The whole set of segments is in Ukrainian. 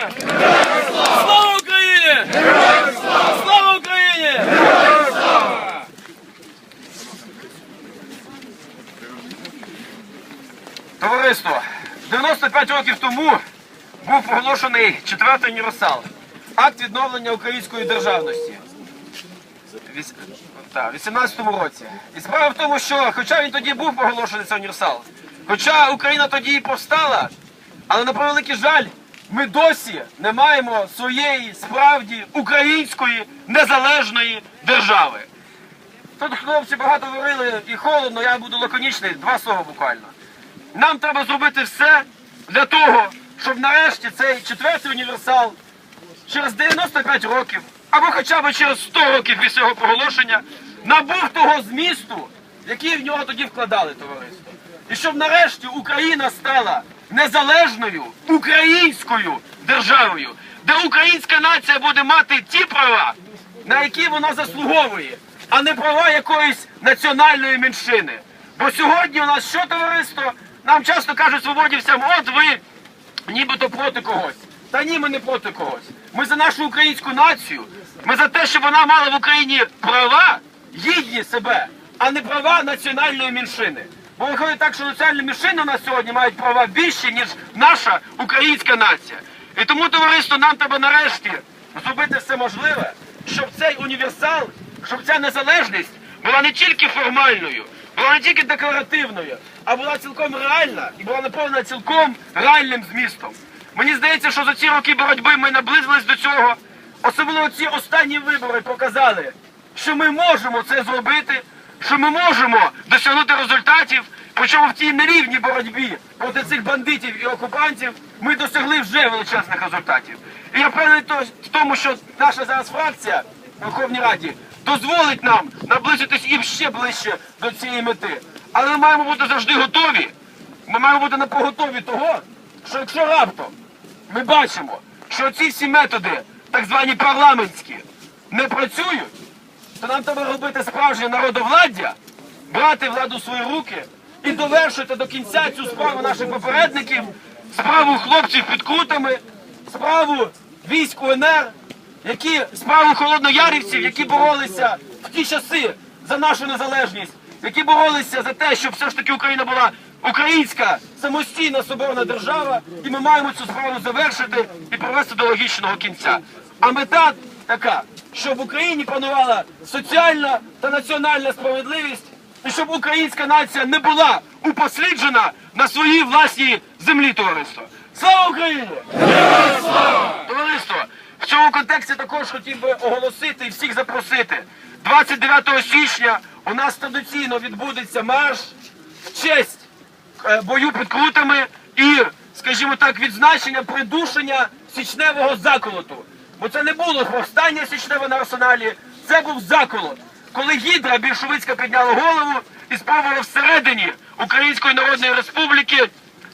Слава Україні! Слава Україні! Товариство, 95 років тому був проголошений четвертий універсал. Акт відновлення української державності. В 18-му році. І справа в тому, що хоча він тоді був проголошений цей універсал, хоча Україна тоді і повстала, але на превеликий жаль, ми досі не маємо своєї справді української незалежної держави. Тут хлопці багато говорили і холодно, я буду лаконічний, два слова буквально. Нам треба зробити все для того, щоб нарешті цей четвертий універсал через 95 років, або хоча б через 100 років після його проголошення, набув того змісту, який в нього тоді вкладали товариство. І щоб нарешті Україна стала незалежною українською державою, де українська нація буде мати ті права, на які вона заслуговує, а не права якоїсь національної меншини. Бо сьогодні у нас що товариство? Нам часто кажуть свободівцям, от ви нібито проти когось. Та ні, ми не проти когось. Ми за нашу українську націю. Ми за те, щоб вона мала в Україні права, гідні себе, а не права національної меншини. Бо виходить так, що національні меншини у нас сьогодні мають права більші, ніж наша українська нація. І тому, товариство, нам треба нарешті зробити все можливе, щоб цей універсал, щоб ця незалежність була не тільки формальною, була не тільки декларативною, а була цілком реальна і була наповнена цілком реальним змістом. Мені здається, що за ці роки боротьби ми наблизились до цього. Особливо ці останні вибори показали, що ми можемо це зробити, що ми можемо досягнути результатів. Причому в тій нерівній боротьбі проти цих бандитів і окупантів ми досягли вже величезних результатів. І я впевнений в тому, що наша зараз фракція в Верховній Раді дозволить нам наблизитись і ще ближче до цієї мети. Але ми маємо бути завжди готові. Ми маємо бути на поготові того, що якщо раптом ми бачимо, що ці всі методи, так звані парламентські, не працюють, то нам треба робити справжнє народовладдя, брати владу в свої руки і довершити до кінця цю справу наших попередників, справу хлопців під крутами, справу військ УНР, які справу холодноярівців, які боролися в ті часи за нашу незалежність, які боролися за те, щоб все ж таки Україна була українська самостійна соборна держава, і ми маємо цю справу завершити і привести до логічного кінця. А мета така, щоб в Україні панувала соціальна та національна справедливість, і щоб українська нація не була упосліджена на своїй власній землі товариство. Слава Україні! Товариство, в цьому контексті також хотів би оголосити і всіх запросити. 29 січня у нас традиційно відбудеться марш в честь е, бою під крутами і, скажімо так, відзначення придушення січневого заколоту. Бо це не було повстання січневе на арсеналі, це був заколот. Коли гідра більшовицька підняла голову і спробувала всередині Української Народної Республіки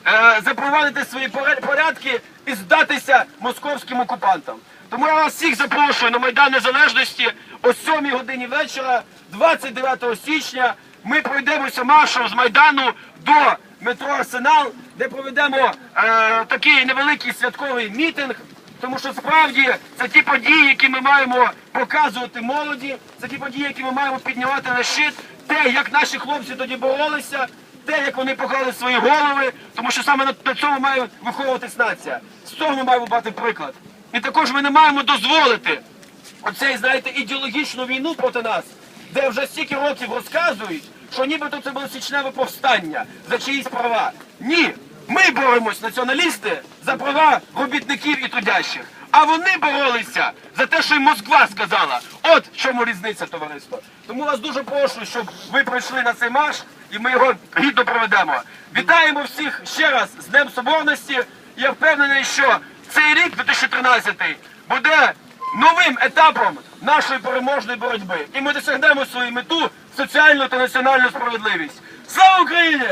е, запровадити свої порядки і здатися московським окупантам. Тому я вас всіх запрошую на Майдан Незалежності о 7 годині вечора, 29 січня. Ми пройдемося маршем з Майдану до метро Арсенал, де проведемо е, такий невеликий святковий мітинг. Тому що справді це ті події, які ми маємо показувати молоді, це ті події, які ми маємо піднімати на щит, те, як наші хлопці тоді боролися, те, як вони поклали свої голови, тому що саме на, цьому має виховуватись нація. З цього ми маємо брати приклад. І також ми не маємо дозволити оцей, знаєте, ідеологічну війну проти нас, де вже стільки років розказують, що нібито це було січневе повстання за чиїсь права. Ні, ми боремось, націоналісти, за права робітників і трудящих. А вони боролися за те, що їм Москва сказала. От в чому різниця, товариство. Тому вас дуже прошу, щоб ви прийшли на цей марш і ми його гідно проведемо. Вітаємо всіх ще раз з Днем Соборності. Я впевнений, що цей рік, 2013, буде новим етапом нашої переможної боротьби. І ми досягнемо свою мету соціальну та національну справедливість. Слава Україні!